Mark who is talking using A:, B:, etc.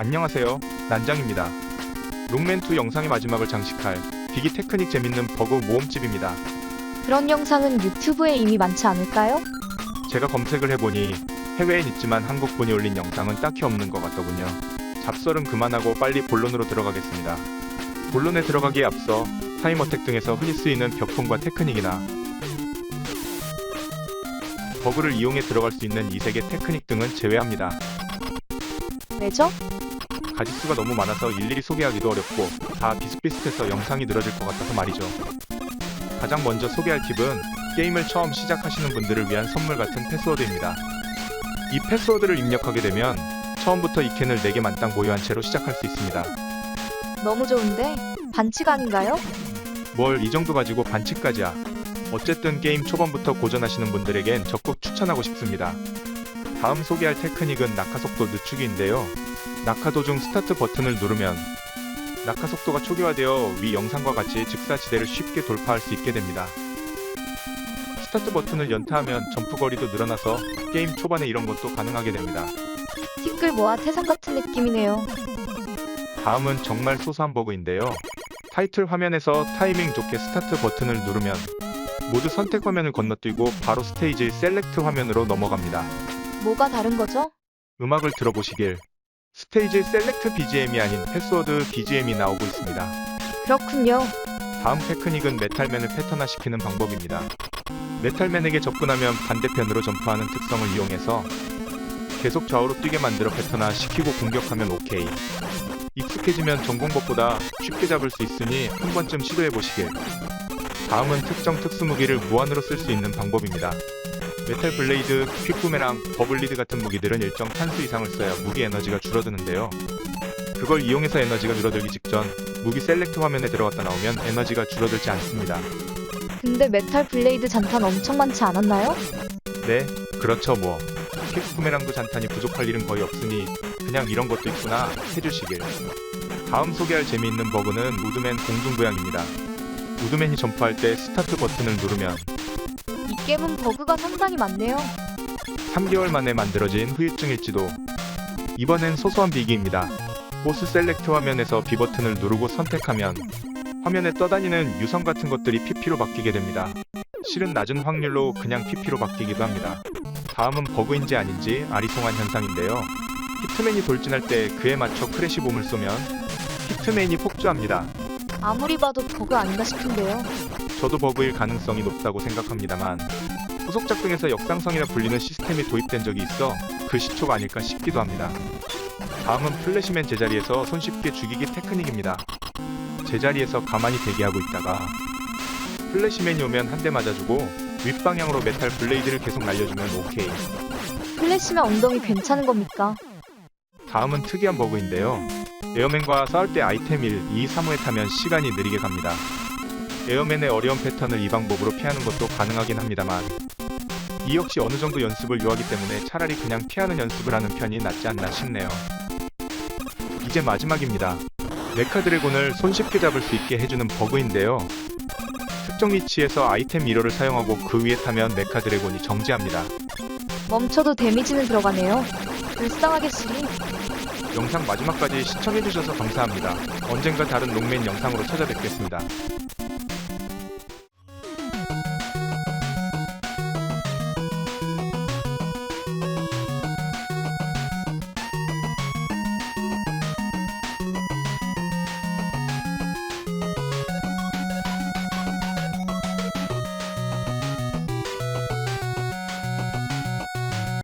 A: 안녕하세요. 난장입니다. 롱맨2 영상의 마지막을 장식할 비기 테크닉 재밌는 버그 모험집입니다.
B: 그런 영상은 유튜브에 이미 많지 않을까요?
A: 제가 검색을 해보니 해외엔 있지만 한국 분이 올린 영상은 딱히 없는 것 같더군요. 잡설은 그만하고 빨리 본론으로 들어가겠습니다. 본론에 들어가기에 앞서 타임어택 등에서 흔히 쓰이는 벽풍과 테크닉이나 버그를 이용해 들어갈 수 있는 이색의 테크닉 등은 제외합니다.
B: 왜죠?
A: 가지수가 너무 많아서 일일이 소개하기도 어렵고 다 비슷비슷해서 영상이 늘어질 것 같아서 말이죠. 가장 먼저 소개할 팁은 게임을 처음 시작하시는 분들을 위한 선물 같은 패스워드입니다. 이 패스워드를 입력하게 되면 처음부터 이 캔을 4개 만땅 보유한 채로 시작할 수 있습니다.
B: 너무 좋은데 반칙 아닌가요?
A: 뭘 이 정도 가지고 반칙까지야. 어쨌든 게임 초반부터 고전하시는 분들에겐 적극 추천하고 싶습니다. 다음 소개할 테크닉은 낙하 속도 늦추기인데요. 낙하 도중 스타트 버튼을 누르면 낙하 속도가 초기화되어 위 영상과 같이 즉사지대를 쉽게 돌파할 수 있게 됩니다. 스타트 버튼을 연타하면 점프 거리도 늘어나서 게임 초반에 이런 것도 가능하게 됩니다.
B: 티끌 모아 태산 같은 느낌이네요.
A: 다음은 정말 소소한 버그인데요. 타이틀 화면에서 타이밍 좋게 스타트 버튼을 누르면 모두 선택 화면을 건너뛰고 바로 스테이지 셀렉트 화면으로 넘어갑니다.
B: 뭐가 다른 거죠?
A: 음악을 들어보시길. 스테이지 셀렉트 BGM이 아닌 패스워드 BGM이 나오고 있습니다.
B: 그렇군요.
A: 다음 테크닉은 메탈맨을 패턴화시키는 방법입니다. 메탈맨에게 접근하면 반대편으로 점프하는 특성을 이용해서 계속 좌우로 뛰게 만들어 패턴화 시키고 공격하면 오케이. 익숙해지면 전공법보다 쉽게 잡을 수 있으니 한 번쯤 시도해 보시길. 다음은 특정 특수 무기를 무한으로 쓸 수 있는 방법입니다. 메탈 블레이드, 퀵부메랑, 버블리드 같은 무기들은 일정 탄수 이상을 써야 무기 에너지가 줄어드는데요. 그걸 이용해서 에너지가 줄어들기 직전 무기 셀렉트 화면에 들어갔다 나오면 에너지가 줄어들지 않습니다.
B: 근데 메탈 블레이드 잔탄 엄청 많지 않았나요?
A: 네, 그렇죠 뭐. 퀵부메랑도 잔탄이 부족할 일은 거의 없으니 그냥 이런 것도 있구나 해주시길. 다음 소개할 재미있는 버그는 우드맨 공중부양입니다. 우드맨이 점프할 때 스타트 버튼을 누르면
B: 이 게임은 버그가 상당히 많네요.
A: 3개월 만에 만들어진 후유증일지도. 이번엔 소소한 비기입니다. 보스 셀렉트 화면에서 B 버튼을 누르고 선택하면 화면에 떠다니는 유성 같은 것들이 PP로 바뀌게 됩니다. 실은 낮은 확률로 그냥 PP로 바뀌기도 합니다. 다음은 버그인지 아닌지 아리송한 현상인데요. 히트맨이 돌진할 때 그에 맞춰 크래시 bom을 쏘면 히트맨이 폭주합니다.
B: 아무리 봐도 버그 아닌가 싶은데요.
A: 저도 버그일 가능성이 높다고 생각합니다만 후속작 등에서 역상성이라 불리는 시스템이 도입된 적이 있어 그 시초가 아닐까 싶기도 합니다. 다음은 플래시맨 제자리에서 손쉽게 죽이기 테크닉입니다. 제자리에서 가만히 대기하고 있다가 플래시맨이 오면 한 대 맞아주고 윗방향으로 메탈 블레이드를 계속 날려주면 오케이.
B: 플래시면 엉덩이 괜찮은 겁니까?
A: 다음은 특이한 버그인데요. 에어맨과 싸울 때 아이템 1, 2, 3호에 타면 시간이 느리게 갑니다. 에어맨의 어려운 패턴을 이 방법으로 피하는 것도 가능하긴 합니다만 이 역시 어느 정도 연습을 요하기 때문에 차라리 그냥 피하는 연습을 하는 편이 낫지 않나 싶네요. 이제 마지막입니다. 메카 드래곤을 손쉽게 잡을 수 있게 해주는 버그인데요. 특정 위치에서 아이템 1호를 사용하고 그 위에 타면 메카 드래곤이 정지합니다.
B: 멈춰도 데미지는 들어가네요. 불쌍하겠으니
A: 영상 마지막까지 시청해주셔서 감사합니다. 언젠가 다른 롱맨 영상으로 찾아뵙겠습니다.